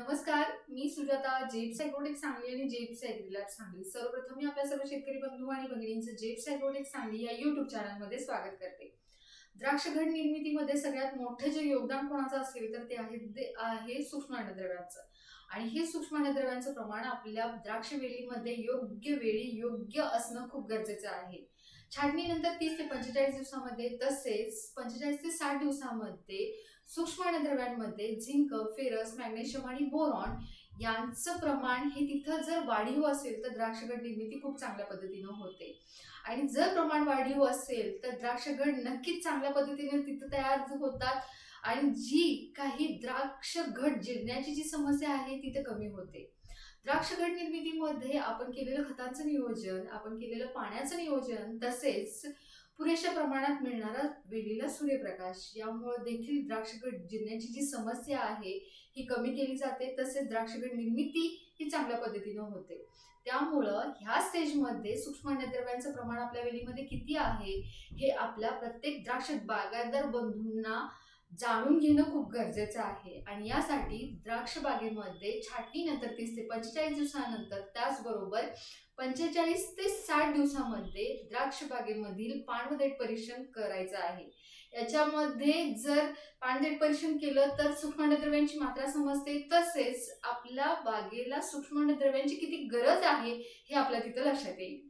नमस्कार मी सुजाता जेप्स ॲग्रोटेक सांगली आणि जेप्स ॲग्रीलॅब सांगली. सर्वप्रथम मी आपल्या सर्व शेतकरी बंधू आणि भगिनींचं जेप्स ॲग्रोटेक सांगली या युट्यूब चॅनलमध्ये स्वागत करते. द्राक्ष घड निर्मितीमध्ये सगळ्यात मोठे जे योगदान कोणाचं असेल तर ते आहे ते आहे सूक्ष्म अन्नद्रव्यांचं आणि हे सूक्ष्म अन्नद्रव्यांचं प्रमाण आपल्या द्राक्ष वेलीमध्ये योग्य वेळी योग्य असणं खूप गरजेचं आहे. छाटणीनंतर तीस ते पंचेचाळीस दिवसामध्ये तसेच पंचेचाळीस ते साठ दिवसामध्ये सूक्ष्म अन्नद्रव्यांमध्ये झिंक फेरस मॅग्नेशियम आणि बोरॉन यांचं प्रमाण हे तिथं जर वाढीव असेल तर द्राक्षगड निर्मिती खूप चांगल्या पद्धतीनं होते. आणि जर प्रमाण वाढीव असेल तर द्राक्षगड नक्कीच चांगल्या पद्धतीने तिथं तयार होतात आणि जी काही द्राक्ष घट जिरण्याची जी समस्या आहे तिथे कमी होते. द्राक्ष घट निर्मितीमध्ये आपण केलेलं खतांचं नियोजन आपण केलेलं पाण्याचं नियोजन तसेच पुरेशा प्रमाणात मिळणारा वेलीला सूर्यप्रकाश. यामुळे देखील द्राक्षगड जिरण्याची जी समस्या आहे ही कमी केली जाते तसेच द्राक्षगड निर्मिती ही चांगल्या पद्धतीनं होते. त्यामुळं ह्या स्टेजमध्ये सूक्ष्म अन्नद्रव्यांचं प्रमाण आपल्या वेलीमध्ये किती आहे हे आपल्या प्रत्येक द्राक्ष बागायतदार बंधूंना जाणून घेणं खूप गरजेचं आहे. आणि यासाठी द्राक्ष बागेमध्ये छाटणीनंतर तीस ते पंचेचाळीस दिवसानंतर त्याचबरोबर पंचेचाळीस ते साठ दिवसामध्ये द्राक्ष बागेमधील पाणवदेट परीक्षण करायचं आहे. याच्यामध्ये जर पाणदेट परीक्षण केलं तर सूक्ष्मद्रव्यांची मात्रा समजते. तसेच आपल्या बागेला सूक्ष्मद्रव्यांची किती गरज आहे हे आपल्या तिथं लक्षात येईल.